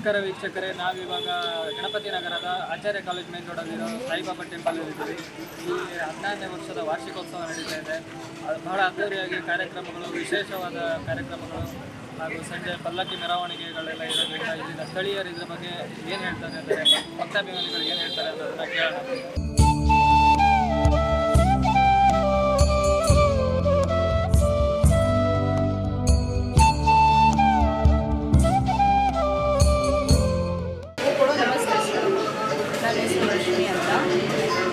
ನಮಸ್ಕಾರ ವೀಕ್ಷಕರೇ, ನಾವಿವಾಗ ಗಣಪತಿ ನಗರದ ಆಚಾರ್ಯ ಕಾಲೇಜ್ ಮೇನ್ ರೋಡಲ್ಲಿರೋ ಸಾಯಿಬಾಬಾ ಟೆಂಪಲ್ ಇದ್ದೀವಿ. ಈ ಹದಿನಾರನೇ ವರ್ಷದ ವಾರ್ಷಿಕೋತ್ಸವ ನಡೀತಾ ಇದೆ. ಅದು ಬಹಳ ಅದ್ದೂರಿಯಾಗಿ ಕಾರ್ಯಕ್ರಮಗಳು, ವಿಶೇಷವಾದ ಕಾರ್ಯಕ್ರಮಗಳು ಹಾಗೂ ಸಂಜೆ ಪಲ್ಲಕ್ಕಿ ಮೆರವಣಿಗೆಗಳೆಲ್ಲ ಇರೋದ್ರಿಂದ ಇಲ್ಲಿನ ಸ್ಥಳೀಯರು ಇದ್ರ ಬಗ್ಗೆ ಏನು ಹೇಳ್ತಾರೆ ಅಂದರೆ, ಭಕ್ತಾಭಿಮಾನಿಗಳು ಏನು ಹೇಳ್ತಾರೆ ಅನ್ನೋದನ್ನು ಕೇಳೋಣ. ನನ್ನ ಅಂತ.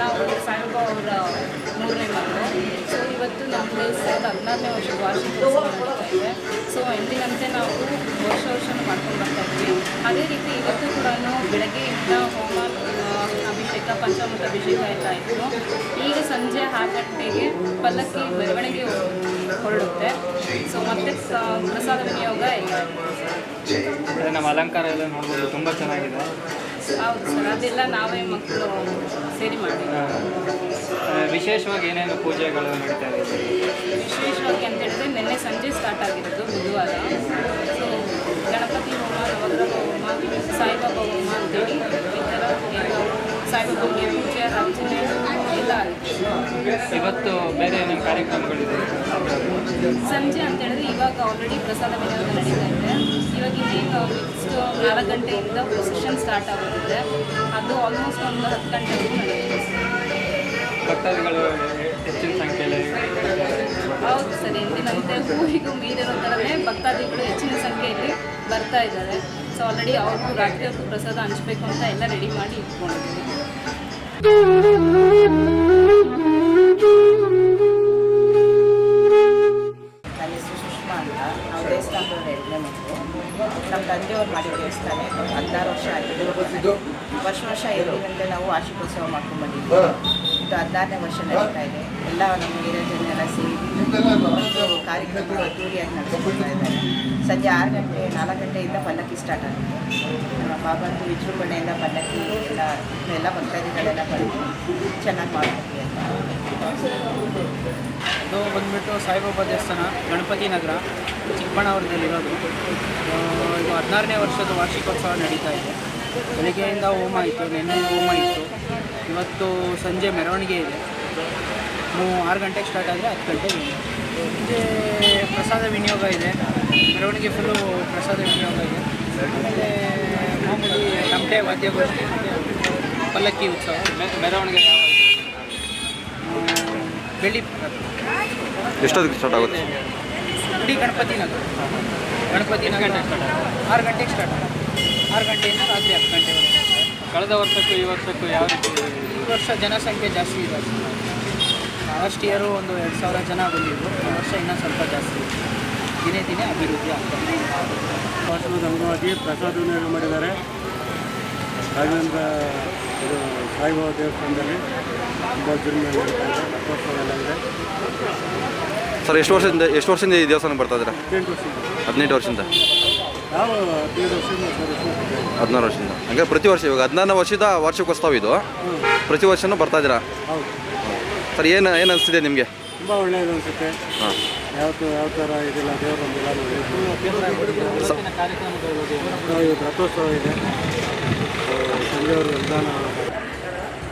ನಾವು ಸಾಯಿಬಾಬಾ ಅವರ ಮೂರನೇ ಮಗಳು. ಸೊ ಇವತ್ತು ನಮ್ಮ ದೇವಸ್ಥಾನದ ಹದಿನಾರನೇ ವರ್ಷದ ವಾರ್ಷಿಕೋತ್ಸವ ನಡೀತಾ ಸೊ ಎಂದಿನಂತೆ ನಾವು ವರ್ಷ ವರ್ಷನೂ ಮಾಡ್ಕೊಂಡು ಬರ್ತಾ ಇದ್ವಿ. ಅದೇ ರೀತಿ ಇವತ್ತು ಕೂಡ ಬೆಳಗ್ಗೆಯಿಂದ ಹೋಮ ಅಭಿಷೇಕ, ಪಂಚಾಮೃತ ಅಭಿಷೇಕ ಎಲ್ಲ ಇತ್ತು ಈಗ ಸಂಜೆ ಆರು ಗಂಟೆಗೆ ಪಲ್ಲಕ್ಕಿ ಮೆರವಣಿಗೆ ಹೊರಡುತ್ತೆ. ಸೊ ಮತ್ತೆ ಪ್ರಸಾದ ವಿನಿಯೋಗ ಎಲ್ಲ ನಮ್ಮ ಅಲಂಕಾರ ಎಲ್ಲ ನೋಡ್ಬೋದು, ತುಂಬ ಚೆನ್ನಾಗಿದೆ. ಹೌದು ಸರ್ ಅದೆಲ್ಲ ನಾವೇ ಮಕ್ಕಳು ಸೇರಿ ಮಾಡ್ತೀವಿ ವಿಶೇಷವಾಗಿ ಏನೇನು ಪೂಜೆಗಳು ನಡೀತಾ ಇದೆ? ವಿಶೇಷವಾಗಿ ಅಂತ ಹೇಳಿದ್ರೆ ನಿನ್ನೆ ಸಂಜೆ ಸ್ಟಾರ್ಟ್ ಆಗಿರೋದು ಬುಧವಾರ. ಸೊ ಗಣಪತಿ ಹೋಮ ನವಗ್ರಹ ಹೋಮ ಸಾಯಿಬಾಬಾ ಹೋಮ ಅಂತೇಳಿ ಈ ಥರ ಸಾಯಿಬಾಬಾಗೆ ಪೂಜೆ ಅರ್ಚನೆ ಇವತ್ತು ಬೇರೆ ಏನೇನು ಕಾರ್ಯಕ್ರಮಗಳಿದೆ? ಸಂಜೆ ಅಂತ ಹೇಳಿದ್ರೆ ಇವಾಗ ಆಲ್ರೆಡಿ ಪ್ರಸಾದ ವಿನಿಯೋಗ ನಡೀತಾ ಇದೆ. ಇವಾಗ ಇನ್ನೇನು ನೆಕ್ಸ್ಟ್ ನಾಲ್ಕು ಗಂಟೆಯಿಂದ ಪ್ರೊಸೆಷನ್ ಸ್ಟಾರ್ಟ್ ಆಗುತ್ತೆ ಅದು ಆಲ್ಮೋಸ್ಟ್ ಒಂದು ಹತ್ತು ಗಂಟೆ ನಡೆಯುತ್ತೆ. ಭಕ್ತಾದಿಗಳು ಹೆಚ್ಚಿನ ಸಂಖ್ಯೆಯಲ್ಲಿ ಹೌದು ಸರ್ ಎಂದಿನಂತೆ ಹೂವಿಗೂ ಮೀರಿರೋ ಥರನೇ ಭಕ್ತಾದಿಗಳು ಹೆಚ್ಚಿನ ಸಂಖ್ಯೆಯಲ್ಲಿ ಬರ್ತಾ ಇದ್ದಾರೆ. ಸೊ ಆಲ್ರೆಡಿ ಅವ್ರಿಗೂ ರಾತ್ರಿ ಅವ್ರಿಗೂ ಪ್ರಸಾದ ಹಂಚ್ಬೇಕು ಅಂತ ಎಲ್ಲ ರೆಡಿ ಮಾಡಿ ಇಟ್ಕೊಂಡಿದ್ದೀವಿ. ನನ್ನ ಹೆಸರು ಸುಷ್ಮಾ ಅಂತ. ನಾವು ದೇವಸ್ಥಾನದವ್ರು ಎರಡನೇ ನಮ್ಮ ತಂದೆಯವ್ರು ಮಾಡಿದ ದೇವಸ್ಥಾನ ಹದಿನಾರು ವರ್ಷ ಆಗಿದೆ. ವರ್ಷ ವರ್ಷ ಎಂದಿನಂತೆ ನಾವು ವಾರ್ಷಿಕೋತ್ಸವ ಮಾಡ್ಕೊಂಡು ಬಂದಿದ್ವಿ ಇದು ಹದಿನಾರನೇ ವರ್ಷ ನಡೀತಾ ಇದೆ. ಎಲ್ಲ ನಮ್ಮ ಹಿರಿಯ ಜನರೆಲ್ಲ ಸೇರಿ ಒಂದು ಅದ್ದೂರಿಯಾಗಿ ನಡೆಸ್ಕೊಳ್ತಾ ಇದ್ದಾರೆ. ಸಂಜೆ ಆರು ಗಂಟೆ, ನಾಲ್ಕು ಗಂಟೆಯಿಂದ ಪಲ್ಲಕ್ಕಿ ಸ್ಟಾರ್ಟ್ ಆಗುತ್ತೆ. ನಮ್ಮ ಬಾಬಂದು ವಿಜೃಂಭಣೆಯಿಂದ ಪಲ್ಲಕ್ಕಿ ಎಲ್ಲ ಎಲ್ಲ ಭಕ್ತಾದಿಗಳೆಲ್ಲ ಬಂದು ಚೆನ್ನಾಗಿ ಮಾಡ್ತೀವಿ ಅಂತ. ಬಂದುಬಿಟ್ಟು ಬಂದ್ಬಿಟ್ಟು ಸಾಯಿಬಾಬಾ ದೇವಸ್ಥಾನ ಗಣಪತಿ ನಗರ ಚಿಕ್ಕಬಳ್ಳಾಪುರದಲ್ಲಿರೋದು. ಆ, ಇದು ಹದಿನಾರನೇ ವರ್ಷದ ವಾರ್ಷಿಕೋತ್ಸವ ನಡೀತಾ ಇದೆ. ಬೆಳಗ್ಗೆಯಿಂದ ಹೋಮ ಇತ್ತು ನಿನ್ನೆ ಹೋಮ ಇತ್ತು ಇವತ್ತು ಸಂಜೆ ಮೆರವಣಿಗೆ ಇದೆ. ನೀವು ಆರು ಗಂಟೆಗೆ ಸ್ಟಾರ್ಟ್ ಆದರೆ ಹತ್ತು ಗಂಟೆಗೆ ಸಂಜೆ ಪ್ರಸಾದ ವಿನಿಯೋಗ ಇದೆ. ಮೆರವಣಿಗೆ ಫುಲ್ಲು ಪ್ರಸಾದ ವಿನಿಯೋಗ ಇದೆ. ಆಮೇಲೆ ಮಾಮೂಲಿ ತಮಟೆ ವಾದ್ಯಗೋಷ್ಠಿ ಪಲ್ಲಕ್ಕಿ ಉತ್ಸವ ಮೆರವಣಿಗೆ ಬೆಳ್ಳಿ ಎಷ್ಟೊತ್ತಿಗೆ ಸ್ಟಾರ್ಟ್ ಆಗುತ್ತೆ? ಇಡೀ ಗಣಪತಿ ನಗರ. ಗಣಪತಿ ನಗರ ಆರು ಗಂಟೆಗೆ ಸ್ಟಾರ್ಟ್ ಆಗುತ್ತೆ. ಆರು ಗಂಟೆಯಿಂದ ರಾತ್ರಿ ಹತ್ತು ಗಂಟೆವರೆಗೆ. ಕಳೆದ ವರ್ಷಕ್ಕೂ ಈ ವರ್ಷಕ್ಕೂ ಯಾವ ರೀತಿ ಈ ವರ್ಷ ಜನಸಂಖ್ಯೆ ಜಾಸ್ತಿ ಇದೆ. ಲಾಸ್ಟ್ ಇಯರು ಒಂದು ಎರಡು ಸಾವಿರ ಜನ ಬಂದಿದ್ರು. ಈ ವರ್ಷ ಇನ್ನೂ ಸ್ವಲ್ಪ ಜಾಸ್ತಿ ಇದೆ. ದಿನೇ ದಿನೇ ಅಭಿವೃದ್ಧಿ ಆಗ್ತದೆ ಭಾಷಣದ ಅಂಗವಾಗಿ ಪ್ರಸಾದ ವಿನಿಯೋಗ ಮಾಡಿದ್ದಾರೆ. ರಾಘವೇಂದ್ರ ಇದು ಸಾಯಿಬಾಬಾ ದೇವಸ್ಥಾನದಲ್ಲಿ ತುಂಬ ಜುರ್ಮೆ ನಡೀತಾ ಇದೆ. ರಥೋತ್ಸವ ಇದೆ. ಸರ್ ಎಷ್ಟು ವರ್ಷದಿಂದ ಎಷ್ಟು ವರ್ಷದಿಂದ ಈ ದೇವಸ್ಥಾನ ಬರ್ತಾ ಇದ್ದೀರಾ? ಹದಿನೆಂಟು ವರ್ಷದಿಂದ. ಹದಿನೆಂಟು ವರ್ಷದಿಂದ? ನಾವು ಹದಿನೈದು ವರ್ಷದಿಂದ ಹದಿನಾರು ವರ್ಷದಿಂದ. ಹಂಗೆ ಪ್ರತಿ ವರ್ಷ ಇವಾಗ ಹದಿನಾರು ವರ್ಷದ ವಾರ್ಷಿಕೋತ್ಸವ ಇದು. ಪ್ರತಿ ವರ್ಷನೂ ಬರ್ತಾ ಇದ್ದೀರಾ? ಹೌದು. ಸರ್ ಏನು ಏನು ಅನಿಸ್ತಿದೆ ನಿಮಗೆ? ತುಂಬ ಒಳ್ಳೆಯದು ಅನಿಸುತ್ತೆ. ಹಾಂ. ಯಾವತ್ತು ಯಾವ ಥರ ಇದಿಲ್ಲ ದೇವರು ಒಂದಿಲ್ಲ ನೋಡಿ. ಇವತ್ತು ರಥೋತ್ಸವ ಇದೆ. ಸಂಜೆಯವರು ನಿಧಾನ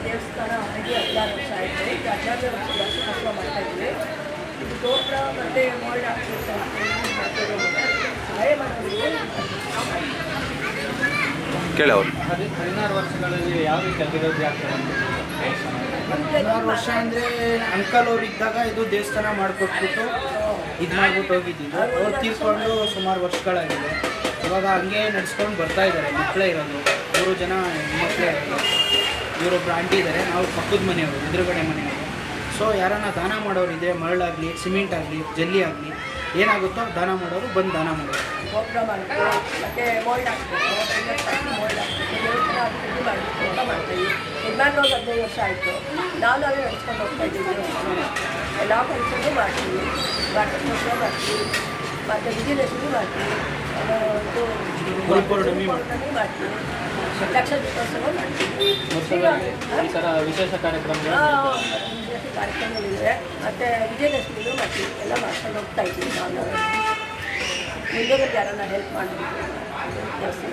ದೇವಸ್ಥಾನ ಹದಿನಾರು ವರ್ಷ ಆಯಿತು. ಈಗ ಹದಿನಾರನೇ ವರ್ಷದ ವಾರ್ಷಿಕೋತ್ಸವ ಮಾಡ್ತಾ ಇದ್ದೀವಿ. ಇದು ಗೋಪುರ ಮತ್ತು ಮೋಲ್ಡ್ ಹಾಕ್ಬೇಕು ಅಂತ ಮಾಡ್ತಿದ್ದೀವಿ. ಕೇಳಿ ಅವ್ರು. ಹದಿನಾರು ವರ್ಷಗಳಲ್ಲಿ ಯಾವ ರೀತಿ ಅಭಿವೃದ್ಧಿ ಆಗ್ತದೆ ಅಂತ ಹದಿನಾರು ವರ್ಷ ಅಂದರೆ ಅಂಕಲ್ ಅವ್ರು ಇದ್ದಾಗ ಇದು ದೇವಸ್ಥಾನ ಮಾಡಿಕೊಟ್ಬಿಟ್ಟು ಇದು ಮಾಡ್ಬಿಟ್ಟು ಹೋಗಿದ್ದಿದ್ದು ಅವ್ರು ತೀರ್ಕೊಂಡು ಸುಮಾರು ವರ್ಷಗಳಾಗಿದೆ. ಇವಾಗ ಹಂಗೆ ನಡ್ಸ್ಕೊಂಡು ಬರ್ತಾ ಇದ್ದಾರೆ. ಮಕ್ಕಳೇ ಇರೋದು. ಮೂರು ಜನ ಮಕ್ಕಳೇ ಇರೋದು. ಇವರೊಬ್ರು ಆಂಟಿ ಇದ್ದಾರೆ ನಾವು ಪಕ್ಕದ ಮನೆಯವರು, ಎದುರುಗಡೆ ಮನೆಯವರು. ಸೊ ಯಾರನ್ನ ದಾನ ಮಾಡೋರು ಇದ್ರೆ ಮರಳಾಗಲಿ, ಸಿಮೆಂಟ್ ಆಗಲಿ, ಜಲ್ಲಿ ಆಗಲಿ, ಏನಾಗುತ್ತೋ ದಾನ ಮಾಡೋರು ಬಂದು ದಾನ ಮಾಡೋರು ಗೋಪುರ ಮಾಡಬೇಕು ಮತ್ತು ಮೋಲ್ಡ್ ಹಾಕ್ಬೇಕು ಸಿಮೆಂಟ್ ಹಾಕಿ ಮೋಲ್ಡ್ ಹಾಕ್ಬೇಕು ದೇವಸ್ಥಾನ ಅಭಿವೃದ್ಧಿ ಮಾಡಬೇಕು ಅಂತ ಮಾಡ್ತೀವಿ ಹದಿನಾರು ಹದಿನೈದು ವರ್ಷ ಆಯಿತು. ನಾನು ನಾವೇ ನಡೆಸ್ಕೊಂಡು ಹೋಗ್ತಾ ಇದ್ದೀನಿ. ದೇವಸ್ಥಾನ ಎಲ್ಲ ಫಂಕ್ಷನ್ಗೂ ಮಾಡ್ತೀವಿ ಫಂಕ್ಷನ್ ಮಾಡ್ತೀವಿ ಮತ್ತು ವಿಜಯದಶಮಿ ಮಾಡ್ತೀವಿ ಪೌರ್ಣಮಿ ಮಾಡ್ತೀವಿ ಲಕ್ಷ ದೀಪೋತ್ಸವ ಮಾಡ್ತೀವಿ ವಿಶೇಷ ಕಾರ್ಯಕ್ರಮ ವಿಶೇಷ ಕಾರ್ಯಕ್ರಮಗಳಿವೆ. ಮತ್ತು ವಿಜಯದಶಮಿನೂ ಮಾಡ್ತೀವಿ ಎಲ್ಲ ಮಾಡ್ಕೊಂಡು ಹೋಗ್ತಾ ಇದ್ದೀವಿ ನಾನು. ನಾವೇ ಯಾರನ್ನ ಹೆಲ್ಪ್ ಮಾಡಬೇಕು ಕ್ಷಣ